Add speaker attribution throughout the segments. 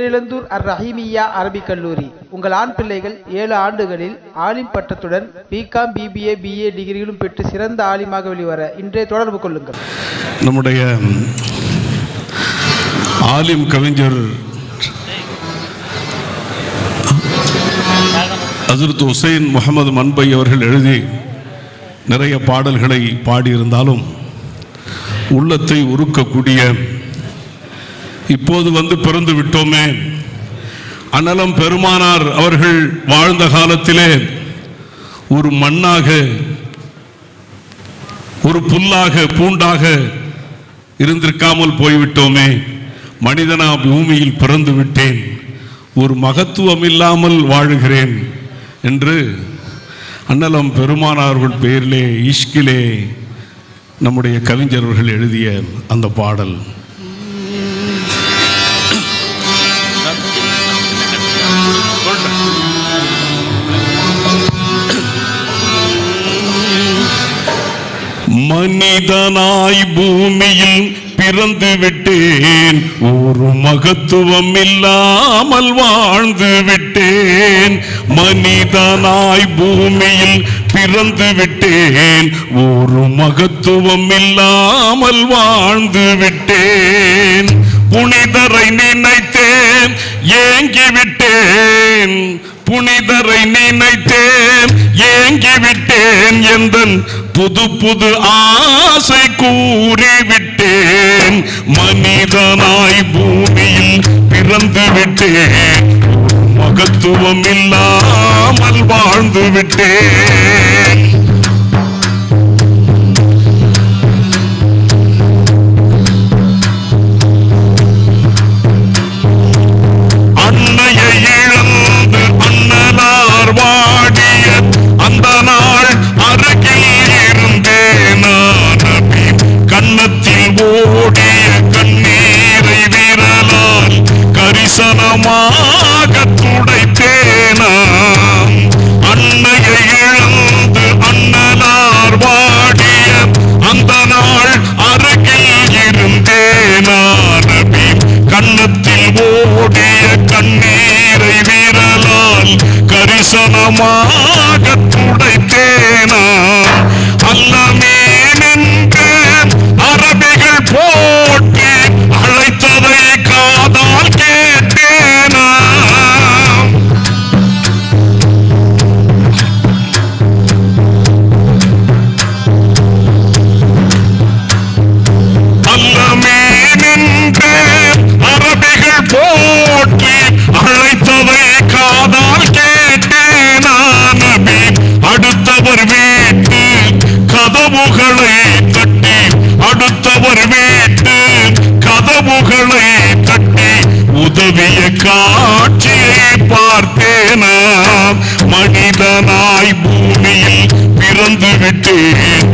Speaker 1: பேரிழந்தூர் அர் ரஹீமியா அரபிக் கல்லூரி. உங்கள் ஆண் பிள்ளைகள் ஏழு ஆண்டுகளில் ஆலிம் பட்டத்துடன் பிகாம் பிபிஏ பிஏ டிகிரிகளும் பெற்று சிறந்த ஆலிமாக வெளிவர இன்றைய தொடர்பு கொள்ளுங்கள்.
Speaker 2: நம்முடைய ஆலிம் கவிஞர் ஹசரத் ஹுசைன் முகமது மன்பை அவர்கள் எழுதி நிறைய பாடல்களை பாடியிருந்தாலும் உள்ளத்தை உருக்கக்கூடிய இப்போது வந்து பிறந்து விட்டோமே. அனலம் பெருமானார் அவர்கள் வாழ்ந்த காலத்திலே ஒரு மண்ணாக ஒரு புல்லாக பூண்டாக இருந்திருக்காமல் போய்விட்டோமே. மனிதனா பூமியில் பிறந்து விட்டேன். ஒரு மகத்துவம் இல்லாமல் வாழுகிறேன் என்று அன்னலம் பெருமானார்கள் பெயரிலே இஷ்கிலே நம்முடைய கவிஞர்கள் எழுதிய அந்த பாடல். மனிதனாய் பூமியில் பிறந்து விட்டேன் ஒரு மகத்துவம் இல்லாமல் வாழ்ந்து விட்டேன் மனிதனாய் பூமியில் பிறந்து விட்டேன் ஒரு மகத்துவம் இல்லாமல் வாழ்ந்து விட்டேன் புனிதரை நினைத்தேன் ஏங்கி விட்டேன் புனிதரை நினைத்தேன் ஏங்கி விட்டேன் எந்தன் புது புது ஆசை கூறிவிட்டேன். மனிதனாய் பூமியில் பிறந்து விட்டேன் மகத்துவம் இல்லாமல் வாழ்ந்து விட்டேன். 哇 காட்சியை பார்த்தேன. மனிதனாய் பூமியில் பிறந்து விட்டேன்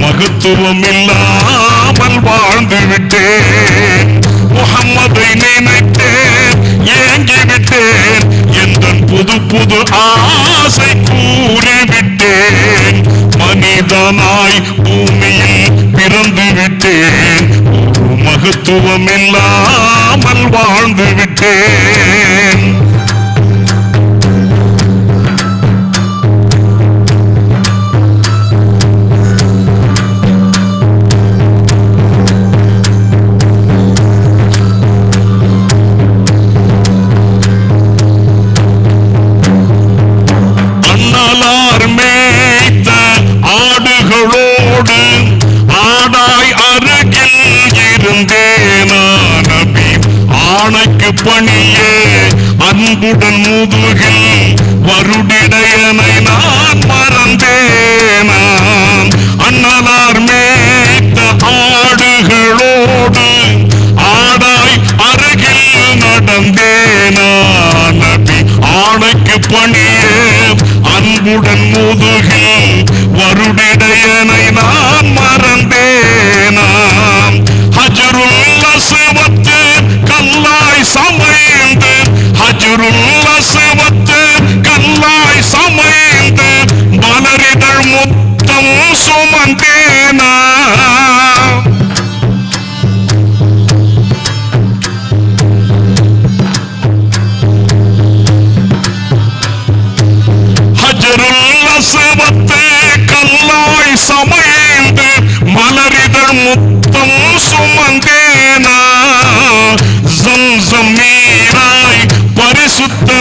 Speaker 2: மகத்துவம் இல்லாமல் வாழ்ந்து விட்டேன் முகம்மதை நினைத்தேன் ஏங்கி விட்டேன் எந்த புது புது ஆசை கூறிவிட்டேன். மனிதனாய் பூமியில் பிறந்து விட்டேன் மகத்துவம் இல்லாமல் வாழ்ந்து விட்டேன் அண்ணலார் ஆடுகளோடு ஆணைக்கு பணியே அன்புடன் முதுகில் வருடிடையனை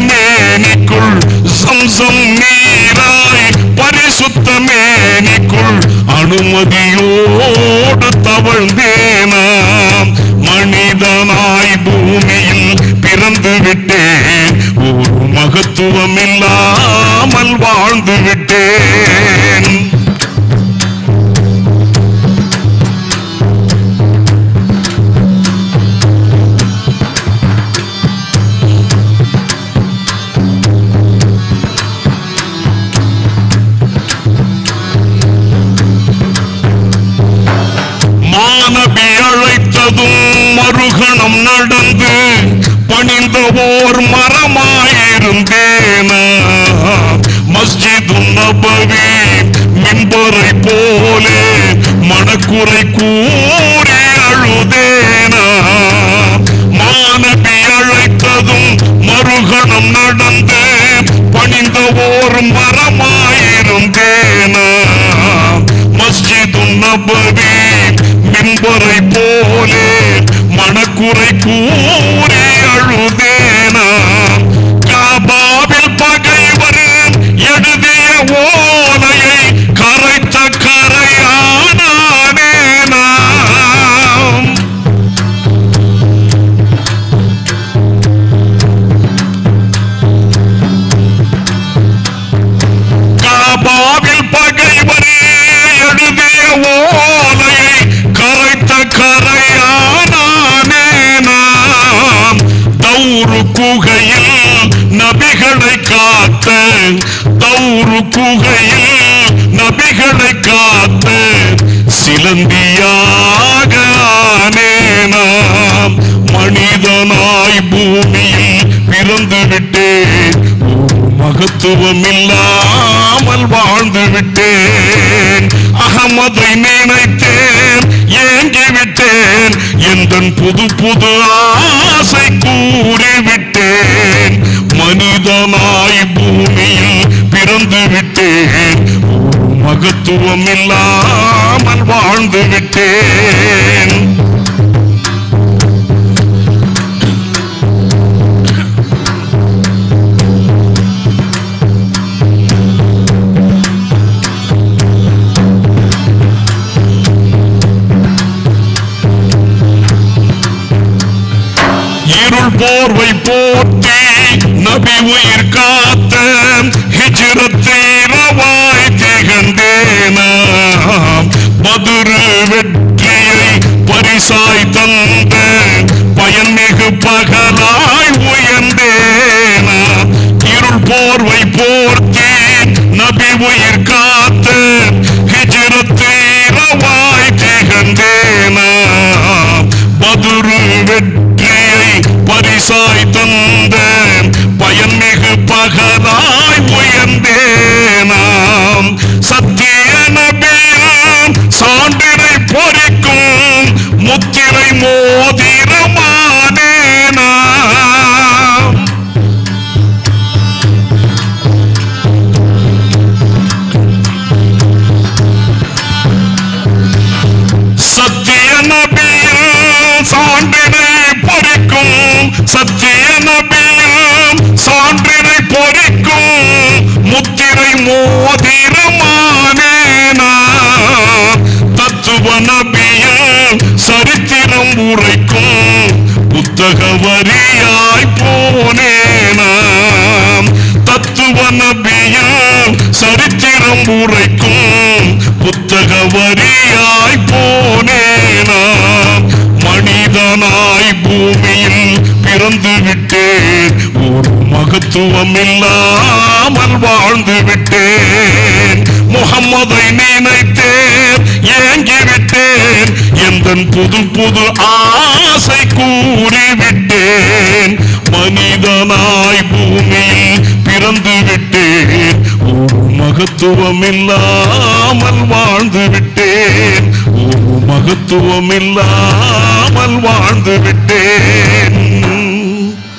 Speaker 2: மேனிக்குள் சம்சம் நீராய் பரிசுத்த மேனிக்குள் அனுமதியோடு தவழ்ந்தேனாம். மனிதனாய் பூமியில் பிறந்து விட்டேன் ஒரு மகத்துவம் வாழ்ந்து விட்டேன் மறுகணம் நடந்து பணிந்த ஓர் மரமாயிருந்தேன? மஸ்ஜிது நபவி மின்பரை போலே மனக்குறை கூறி அழுதேன? மானபி அழைத்ததும் மறுகணம் நடந்து காபாவில் எழுதிய ஓலையை கரைத்த கரையானே நாம் தௌரு குகையில் நபிகளை காத்த தௌரு குகையில் நபிகளை மகத்துவம் இல்லாமல் வாழ்ந்து விட்டேன் அகமதை நினைத்தேன் ஏங்கி விட்டேன் எந்தன் புது புது ஆசை கூறிவிட்டேன். மனிதனாய் பூமியில் பிறந்து விட்டேன் மகத்துவம் இல்லாமல் வாழ்ந்து விட்டேன் போர்வை போர்த்தி நபி உயிர் காத்த ஹிஜ்ரத்தீரவாய் கிறிஸ்துவம் இல்லாமல் வாழ்ந்து விட்டேன் முகம்மதை நினைத்தேன் ஏங்கி விட்டேன் எந்தன் புது புது ஆசை கூறிவிட்டேன். மனிதனாய் பூமியில் பிறந்து விட்டேன் ஒரு மகத்துவம் இல்லாமல் வாழ்ந்து விட்டேன் ஒரு மகத்துவம் இல்லாமல் வாழ்ந்து விட்டேன்